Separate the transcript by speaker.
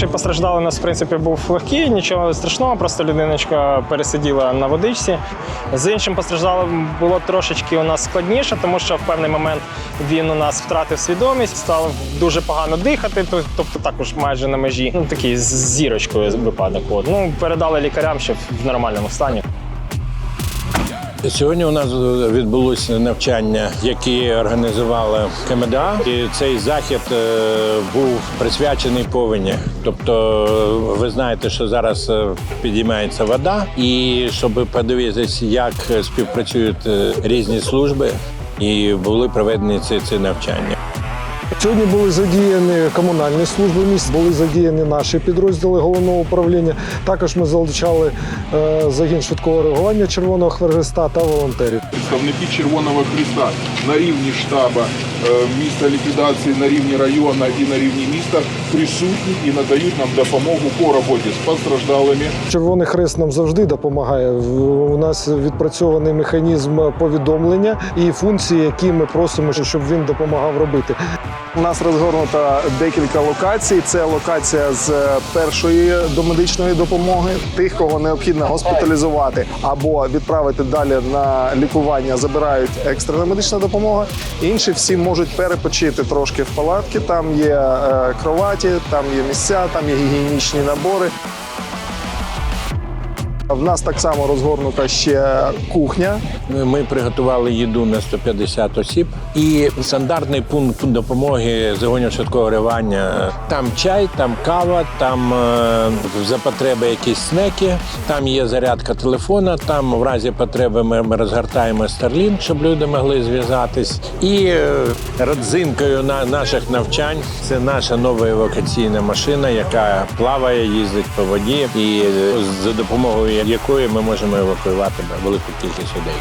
Speaker 1: Перший постраждалий у нас, в принципі, був легкий, нічого страшного, просто людиночка пересиділа на водичці. З іншим постраждалим було трошечки у нас складніше, тому що в певний момент він у нас втратив свідомість, став дуже погано дихати, тобто також майже на межі. Ну, такий з зірочкою випадок. От. Ну, передали лікарям, що в нормальному стані.
Speaker 2: Сьогодні у нас відбулося навчання, які організували КМДА. І цей захід е, був присвячений повені. Тобто, ви знаєте, що зараз е, підіймається вода, і щоб подивитися, як співпрацюють е, різні служби, і були проведені ці, ці навчання.
Speaker 3: Сьогодні були задіяні комунальні служби міст, були задіяні наші підрозділи головного управління. Також ми залучали е, загін швидкого реагування Червоного Хвергиста та волонтерів.
Speaker 4: Представники Червоного Христа на рівні штаба е, міста ліквідації, на рівні району і на рівні міста присутні і надають нам допомогу по роботі з постраждалими.
Speaker 3: Червоний Хрест нам завжди допомагає. У нас відпрацьований механізм повідомлення і функції, які ми просимо, щоб він допомагав робити.
Speaker 5: У нас розгорнуто декілька локацій. Це локація з першої домедичної допомоги, тих, кого необхідно госпіталізувати або відправити далі на лікування, забирають екстрена медична допомога. Інші всі можуть перепочити трошки в палатки. Там є е, кроваті, там є місця, там є гігієнічні набори. В нас так само розгорнута ще кухня.
Speaker 2: Ми приготували їду на 150 осіб. І стандартний пункт допомоги загонів швидкого реагування. Там чай, там кава, там е, за потреби якісь снеки, там є зарядка телефона, там в разі потреби ми, розгортаємо Starlink, щоб люди могли зв'язатись. І е, родзинкою на наших навчань це наша нова евакуаційна машина, яка плаває, їздить по воді, і е, за допомогою якої ми можемо евакуювати велику кількість людей.